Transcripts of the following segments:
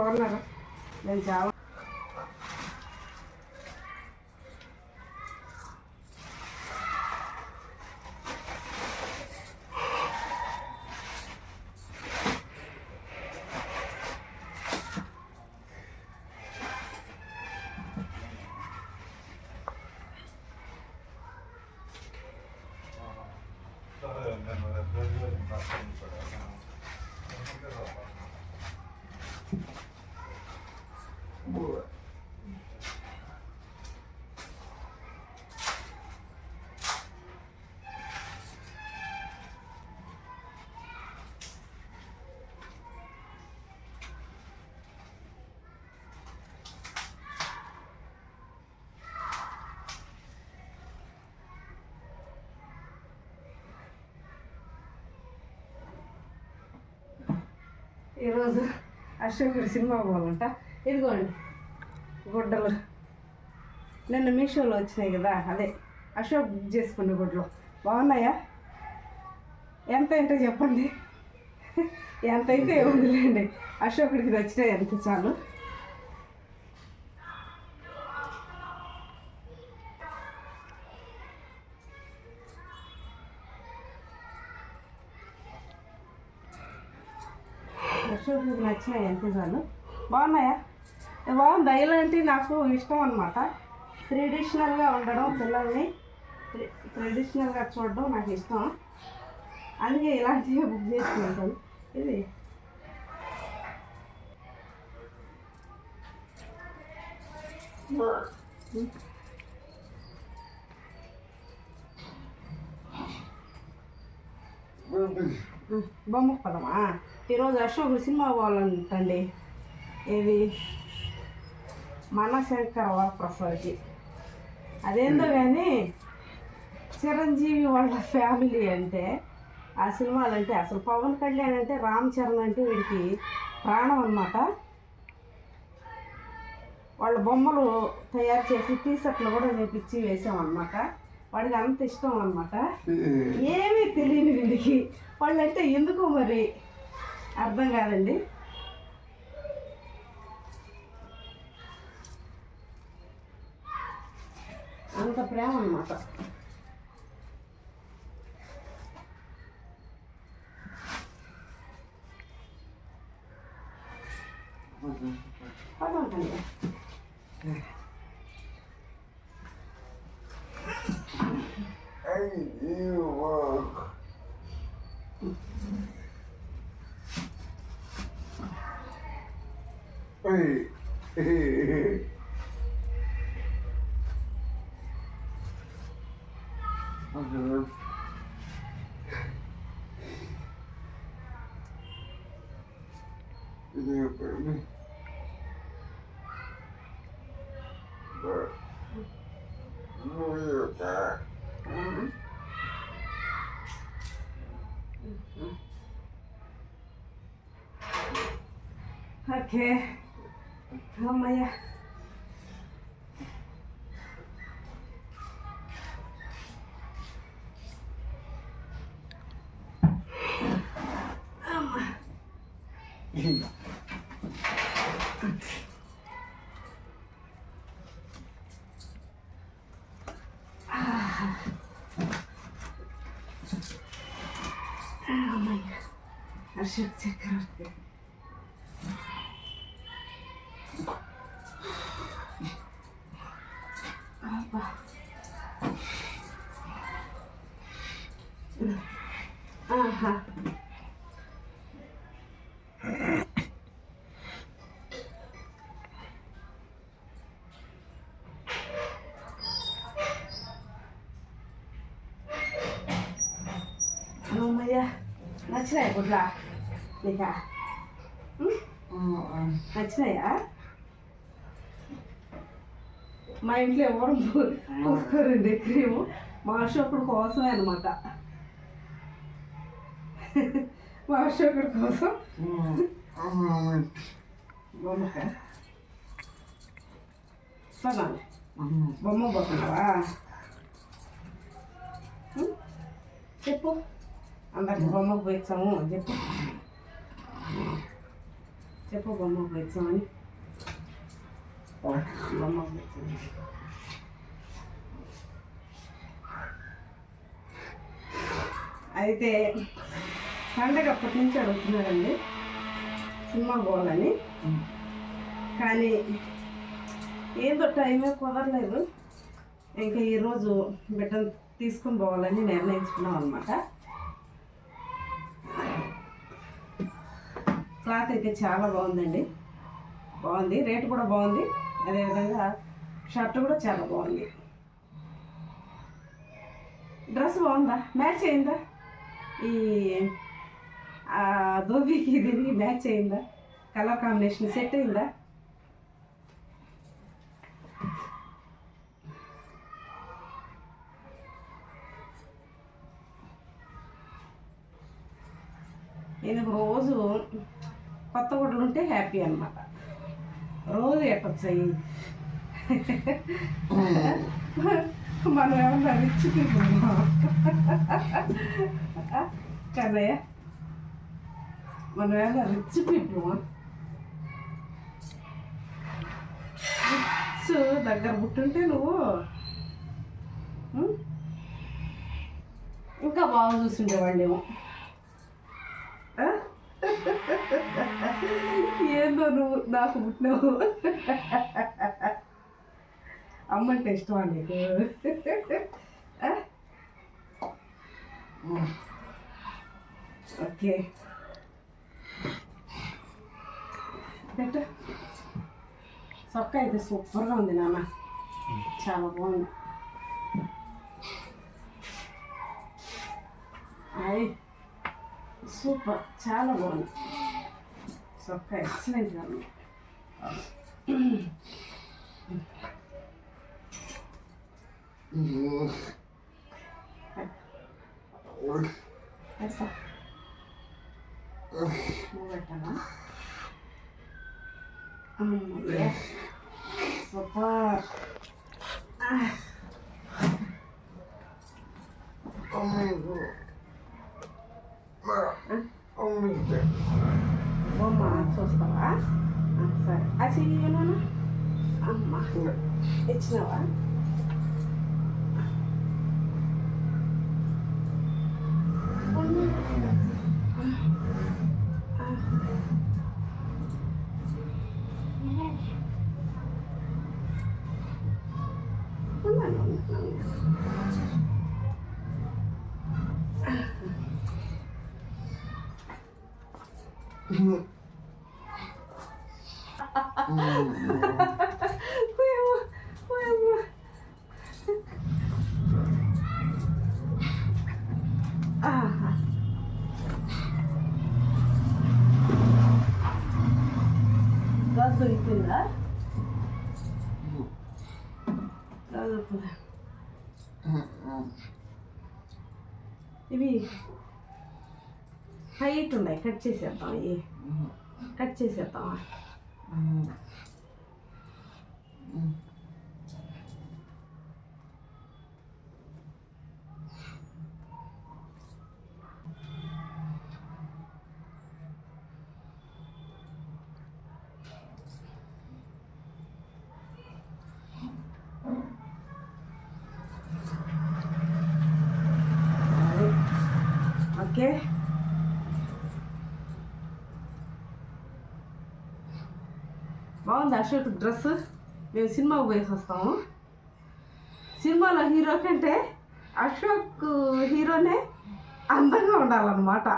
ഓർണർ ഞാൻ ചാവ ఈరోజు అశోకుడి సినిమా పోవాలంట. ఇదిగోండి గుడ్డలు. నిన్న మీషోలో వచ్చినాయి కదా అదే అశోక్ బుక్ చేసుకున్న గుడ్లు. బాగున్నాయా? ఎంత అంటే చెప్పండి. ఎంత అయితే ఏముందిలేండి. అశోకుడికి నచ్చినాయి ఎంత చాలు. అశోకుడికి నచ్చినాయి ఎంత చాలు. బాగున్నాయా? బాగుంది? ఇలాంటి నాకు ఇష్టం అనమాట ట్రెడిషనల్గా ఉండడం పిల్లల్ని ట్రె- ట్రెడిషనల్గా చూడడం నాకు ఇష్టం. అందుకే ఇలాంటివి బుక్ చేసుకుంటాను. ఇది. బొమ్మ పదమా? ఈరోజు అశోకుడు సినిమా పోవాలంటండి. ఇది మనశంకర వరప్రసాద్కి. అదేందో కానీ చిరంజీవి వాళ్ళ ఫ్యామిలీ అంటే ఆ సినిమాలు అంటే అసలు పవన్ కళ్యాణ్ అంటే రామ్ చరణ్ అంటే వీడికి ప్రాణం అన్నమాట. వాళ్ళ బొమ్మలు తయారు చేసి టీషర్ట్లు కూడా చేపించి వేసామన్నమాట. వాడికి అంత ఇష్టం అన్నమాట. ఏమీ తెలియని వీడికి. వాళ్ళంటే ఎందుకో మరి? అర్థం కాదండి. అంత ప్రేమ అన్నమాట. పదండి Hey, you, work. Wait. I'm good. There, baby. There. Over there. Mm-hmm. Okay. అమ్మయ్య అమ్మయ్య అశోక్ చక్రవర్తి అబ్బా. ఆహా. అమ్మయ్య నచ్చినాయి గుడ్లా? నీకా? నచ్చినాయా? మా ఇంట్లో ఎవరు పూసుకోరండి క్రీము. మా అశోకుడు కోసమే అనమాట మా అశోకుడు కోసం. బొమ్మక సరే బొమ్మ పోతున్నావా? చెప్పు. అందరికి బొమ్మకు పోయించాము చెప్పు. చెప్పు బొమ్మ పోయించామని బొమ్మ పోయించాము అయితే పండగ అప్పటి నుంచి అడుగుతున్నారండి. సినిమా పోవాలని కానీ ఏందో టైమే కుదరలేదు. ఇంకా ఈరోజు బిడ్డను తీసుకుని పోవాలని నిర్ణయించుకున్నాం అనమాట క్లాత్ అయితే చాలా బాగుందండి. బాగుంది. రేటు కూడా బాగుంది. అదేవిధంగా షర్ట్ కూడా చాలా బాగుంది. డ్రెస్ బాగుందా? మ్యాచ్ అయిందా? ఈ ఆ ధోబీకి మ్యాచ్ అయిందా కలర్ కాంబినేషన్ సెట్ అయిందా ఎందుకు రోజు కొత్త గుడ్లు ఉంటే హ్యాపీ అనమాట రోజు ఎట్టచ్చు అయ్యి మనం ఏమన్నా రిచ్ కదయ్య మనం ఏమన్నా రిచ్ పీపుల్ రిచ్ దగ్గర పుట్టుంటే నువ్వు ఇంకా బాగా చూస్తుండేవాళ్ళేమో వాళ్ళేమో ఏందో నువ్వు నాకు పుట్టినావు. అమ్మంటే ఇష్టమా నీకు? ఓకే. పెట్ట. సొక్క అయితే సూపర్గా ఉంది నాన్న. చాలా బాగుంది. అయ్ సూపర్ చాలా బాగుంది. సొక్క ఎక్సలెంట్గా ఉంది. పెడతా నువ్వు పెట్టాలా అమ్మయ్య సూపర్ బొమ్మ చూస్తావా ఆ, సరే అది ఇవ్వనా అమ్మ ఇచ్చినావా పోయమ్మ, పోయమ్మ. ఆహా. గాజు ఇవి హైట్ ఉన్నాయి కట్ చేసేద్దాం ఇవి కట్ చేసేద్దామా అది. బాగుంది అశోక్ డ్రెస్ మేము సినిమాకు పోయేసి వస్తాము. సినిమాలో హీరో కంటే అశోక్ హీరోనే అందంగా ఉండాలన్నమాట.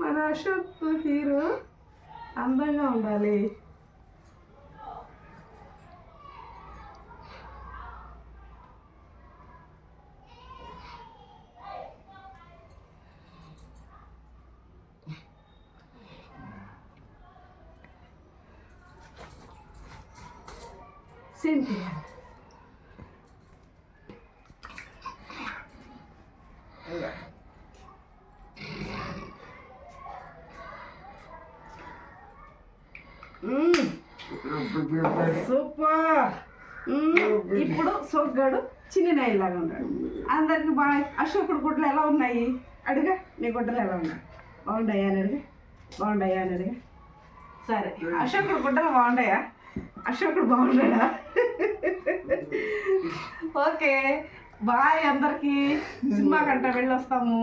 మన అశోక్ హీరో అందంగా ఉండాలి. సూపర్ ఇప్పుడు సొగ్గాడు చిన్న లాగా ఉన్నాడు. అందరికి బాగా అశోకుడు గుడ్లు ఎలా ఉన్నాయి? అడుగా. నీ గుడ్డలు ఎలా ఉన్నాయి? బాగుండయా అని అడిగి. బాగుండయా అని అడిగి. సరే. అశోకుడు గుడ్డలు బాగుండయా? అశోకుడు బాగుండడా ఓకే. బాయ్ అందరికి. సినిమా కంట వెళ్ళొస్తాము.